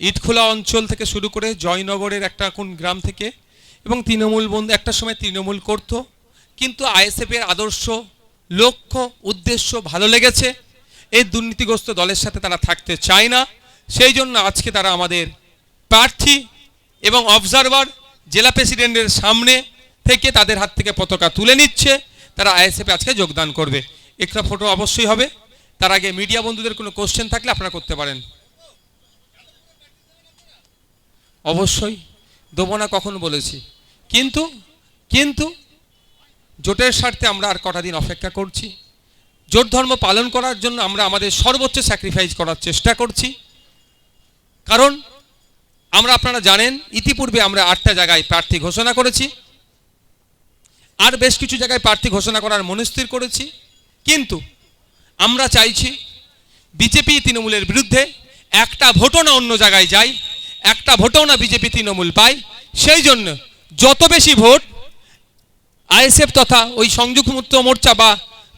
ইটখোলা অঞ্চল থেকে শুরু করে জয়নগরের একটা কোন গ্রাম থেকে এবং তৃণমূল বন্ধু, একটা সময় তৃণমূল করত। কিন্তু আইএসএফের আদর্শ, লক্ষ্য, উদ্দেশ্য ভালো লেগেছে। এই দুর্নীতিগ্রস্ত দলের সাথে তারা থাকতে চায় না। সেই জন্য আজকে তারা আমাদের প্রার্থী এবং অবজারভার জেলা প্রেসিডেন্টের সামনে থেকে তাদের হাত থেকে পতাকা তুলে নিচ্ছে। তারা আইএসএফে আজকে যোগদান করবে। একটা ফটো অবশ্যই হবে। তার আগে মিডিয়া বন্ধুদের কোনো কোশ্চেন থাকলে আপনারা করতে পারেন। অবশ্যই, দেবো না কখন বলেছি। কিন্তু কিন্তু, জোটের স্বার্থে আমরা আর কটা দিন অপেক্ষা করছি। জোট ধর্ম পালন করার জন্য আমরা আমাদের সর্বোচ্চ স্যাক্রিফাইস করার চেষ্টা করছি। কারণ, আমরা আপনারা জানেন, ইতিপূর্বে আমরা আটটা জায়গায় প্রার্থী ঘোষণা করেছি। আর বেশ কিছু জায়গায় প্রার্থী ঘোষণা করার মনস্থির করেছি। কিন্তু, আমরা চাইছি, বিজেপি তৃণমূলের বিরুদ্ধে একটা ভোটও না অন্য জায়গায় যায় একটা ভোটও না বিজেপি তৃণমূল পায়। সেই জন্য যত বেশি ভোট আইএসএফ তথা ওই সংযুক্ত মোর্চা বা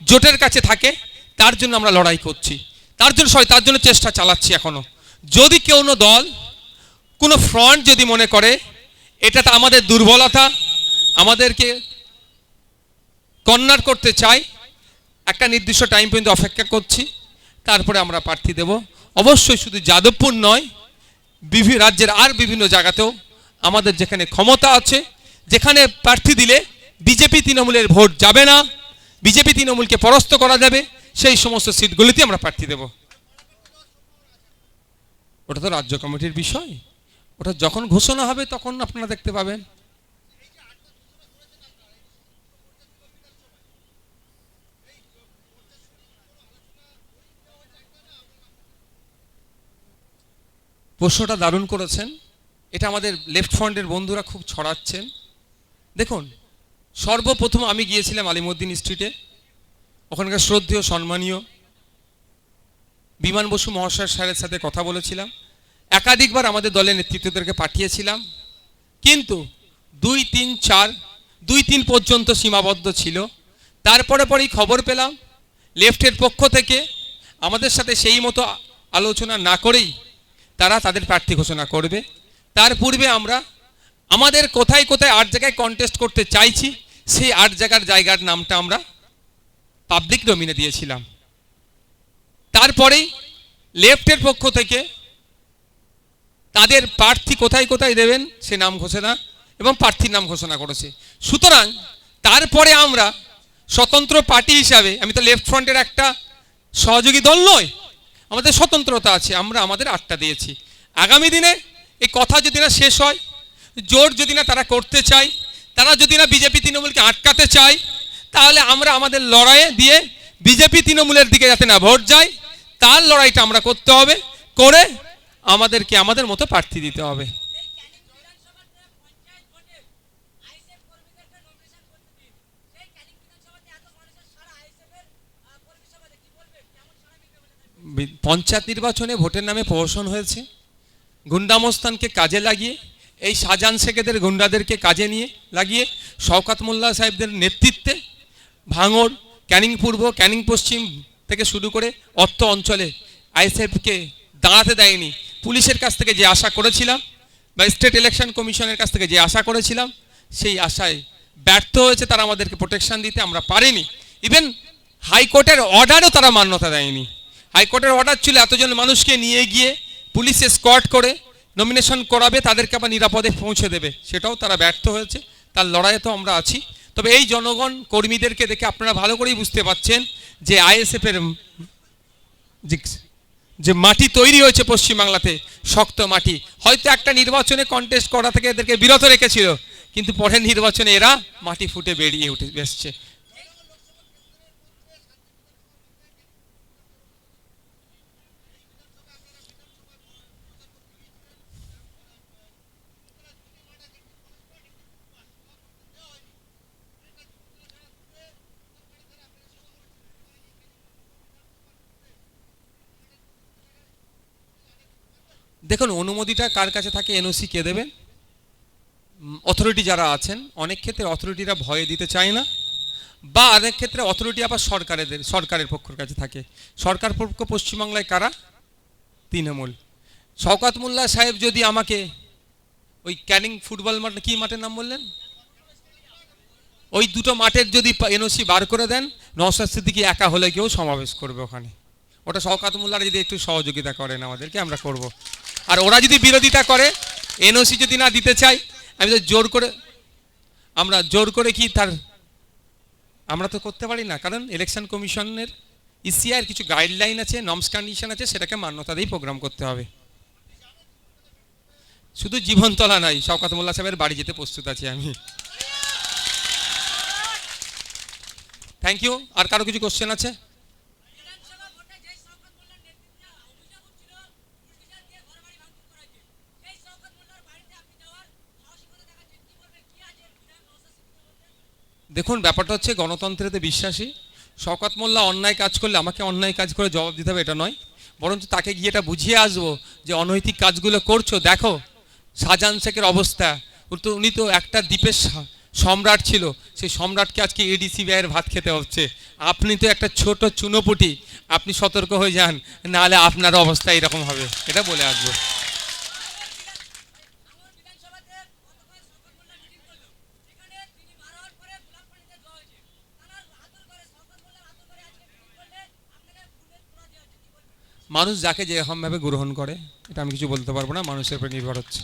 জোটের কাছে থাকে, তার জন্য আমরা লড়াই করছি। তার জন্য সবাই তার জন্য চেষ্টা চালাচ্ছি এখনও। যদি কেউ দল, কোনো ফ্রন্ট যদি মনে করে, এটা তো আমাদের দুর্বলতা, আমাদেরকে কর্নার করতে চাই একটা নির্দিষ্ট টাইম পর্যন্ত অপেক্ষা করছি, তারপরে আমরা প্রার্থী দেব। অবশ্যই শুধু যাদবপুর নয় বিভিন্ন রাজ্যের আর বিভিন্ন জায়গাতেও আমাদের যেখানে ক্ষমতা আছে, যেখানে প্রার্থী দিলে বিজেপি তৃণমূলের ভোট যাবে না, বিজেপি তৃণমূলকে পরাস্ত করা যাবে, সেই সমস্ত সিটগুলিতে আমরা প্রার্থী দেব। ওটা তো রাজ্য কমিটির বিষয়। ওটা যখন ঘোষণা হবে তখন আপনারা দেখতে পাবেন। প্রশ্নটা দারুণ করেছেন। এটা আমাদের লেফট ফ্রন্টের বন্ধুরা খুব ছড়াচ্ছেন। দেখুন, সর্বপ্রথম আমি গিয়েছিলাম আলিমুদ্দিন স্ট্রিটে। ওখানকার শ্রদ্ধেয়, সম্মানীয় বিমান বসু মহাশয় স্যারের সাথে কথা বলেছিলাম। একাধিকবার আমাদের দলের নেতৃত্বদেরকে পাঠিয়েছিলাম। কিন্তু দুই তিন চার, দুই তিন পর্যন্ত সীমাবদ্ধ ছিল। তারপরে পরেই খবর পেলাম, লেফটের পক্ষ থেকে আমাদের সাথে সেই মতো আলোচনা না করেই তারা তাদের প্রার্থী ঘোষণা করবে। তার পূর্বে আমরা আমাদের কোথায় কোথায় আট জায়গায় কন্টেস্ট করতে চাইছি, সেই আট জায়গার জায়গার নামটা আমরা পাবলিক ডোমিনে দিয়েছিলাম। তারপরেই লেফটের পক্ষ থেকে তাদের প্রার্থী কোথায় কোথায় দেবেন সে নাম ঘোষণা এবং প্রার্থীর নাম ঘোষণা করেছে। সুতরাং তারপরে আমরা স্বতন্ত্র পার্টি হিসাবে, আমি তো লেফট ফ্রন্টের একটা সহযোগী দল নয় আমাদের স্বতন্ত্রতা আছে, আমরা আমাদের আটটা দিয়েছি। আগামী দিনে এই কথা যদি না শেষ হয় জোর যদি না তারা করতে চায়, তারা যদি না বিজেপি তৃণমূলকে আটকাতে চায়, তাহলে আমরা আমাদের লড়াইয়ে দিয়ে বিজেপি তৃণমূলের দিকে যাতে না ভোট যায়, তার লড়াইটা আমরা করতে হবে, করে আমাদেরকে আমাদের মতো প্রার্থী দিতে হবে এই ক্যানিং বিধানসভার যে পঞ্চায়েত ভোটে আইএসএফ কর্মীদেরকে নমিনেশন করতে দিন সেই ক্যানিং বিধানসভাতে এত মানুষের সারা আইএসএফ এর আহ, কর্মী সভাতে কি বলবেন কেমন সারা মিলবে বলে মনে হয়? বি- পঞ্চায়েত নির্বাচনে ভোটের নামে প্রহসন হয়েছে। গুন্ডামস্তানকে কাজে লাগিয়ে, এই শাহজাহান শেখেদের গুন্ডাদেরকে কাজে নিয়ে লাগিয়ে শওকাত মোল্লা সাহেবদের নেতৃত্বে ভাঙড়, ক্যানিং পূর্ব, ক্যানিং পশ্চিম থেকে শুরু করে অর্থ অঞ্চলে আইএসএফকে দাঁড়াতে দেয়নি। পুলিশের কাছ থেকে যে আশা করেছিলাম বা স্টেট ইলেকশন কমিশনের কাছ থেকে যে আশা করেছিলাম, সেই আশায় ব্যর্থ হয়েছে, তারা আমাদেরকে প্রোটেকশন দিতে আমরা পারিনি। ইভেন হাইকোর্টের অর্ডারও তারা মান্যতা দেয়নি। হাইকোর্টের অর্ডার ছিল এতজন মানুষকে নিয়ে গিয়ে পুলিশে স্কট করে নমিনেশন করাবে, তাদেরকে আবার নিরাপদে পৌঁছে দেবে। সেটাও তারা ব্যর্থ হয়েছে। তার লড়াইয়ে তো আমরা আছি। তবে এই জনগণ কর্মীদেরকে দেখে আপনারা ভালো করেই বুঝতে পাচ্ছেন যে আইএসএফের যে যে মাটি তৈরি হয়েছে পশ্চিমবাংলাতে, শক্ত মাটি। হয়তো একটা নির্বাচনে কন্টেস্ট করা থেকে এদেরকে বিরত রেখেছিল, কিন্তু পরের নির্বাচনে এরা মাটি ফুটে বেরিয়ে উঠে এসছে। দেখুন অনুমতিটা কার কাছে থাকে? এনওসি কে দেবেন অথরিটি যারা আছেন, অনেক ক্ষেত্রে অথরিটিরা ভয়ে দিতে চায় না, বা অনেক ক্ষেত্রে অথরিটি আবার সরকারের সরকারের পক্ষের কাছে থাকে। সরকার পক্ষ পশ্চিমবাংলায় কারা? তৃণমূল। শওকাত মোল্লা সাহেব যদি আমাকে ওই ক্যানিং ফুটবল মাঠ, কি মাঠের নাম বললেন? ওই দুটো মাঠের যদি এনওসি বার করে দেন, নওশাদ সিদ্দিকি একা হলে কেউ সমাবেশ করবে ওখানে। ওটা শওকাত মোল্লারা যদি একটু সহযোগিতা করেন আমাদেরকে, আমরা করব। আর ওরা যদি বিরোধিতা করে, এনওসি যদি না দিতে চাই আমি তো জোর করে, আমরা জোর করে কি তার, আমরা তো করতে পারি না। কারণ ইলেকশন কমিশনের ইসিআর কিছু গাইডলাইন আছে নর্মস কন্ডিশন আছে, সেটাকে মান্যতা দিয়েই প্রোগ্রাম করতে হবে। শুধু জীবনতলা নাই, শওকাত মোল্লা সাহেবের বাড়ি যেতে প্রস্তুত আছি আমি। থ্যাংক ইউ আর কারও কিছু কোশ্চেন আছে বিধানসভা ভোটে যেই শওকত মোল্লার নেতৃত্বে অভিযোগ উঠছিল পুলিশদের দিয়ে ঘর বাড়ি ভাঙচুর করা হয়েছে সেই শওকত মোল্লার বাড়িতে আপনি যাওয়ার সাহসিকতা দেখাচ্ছেন কি বলবেন কি আছে বিধান নওশাদ সিদ্দিকী বলতে দেখুন, ব্যাপারটা হচ্ছে গণতন্ত্রেতে বিশ্বাসী। শওকত মোল্লা অন্যায় কাজ করলে আমাকে অন্যায় কাজ করে জবাব দিতে হবে, এটা নয়। বরঞ্চ তাকে গিয়ে এটা বুঝিয়ে আসব যে অনৈতিক কাজগুলো করছ। দেখো, শাহজাহান শেখের অবস্থা। তো, উনি তো একটা দ্বীপের সম্রাট ছিল। সেই সম্রাটকে আজকে এডিসি ব্যয়ের ভাত খেতে হচ্ছে। আপনি তো একটা ছোট চুনোপুটি। আপনি সতর্ক হয়ে যান, নাহলে আপনার অবস্থা এরকম হবে। এটা বলে আসব আমার বিধানসভাতে গতকাল শওকত মোল্লা মিটিং করল সেখানে তিনি বার হওয়ার পরে গোলাপ পানিতে দেওয়া হয়েছে তার আদর করে শওকত মোল্লার আদর করে আজকে মিটিং করলে আপনাকে ফুলের তোড়া দেওয়া হচ্ছে কি বলবেন মানুষ যাকে যেরকমভাবে গ্রহণ করে, এটা আমি কিছু বলতে পারব না, মানুষের উপরে নির্ভর হচ্ছে।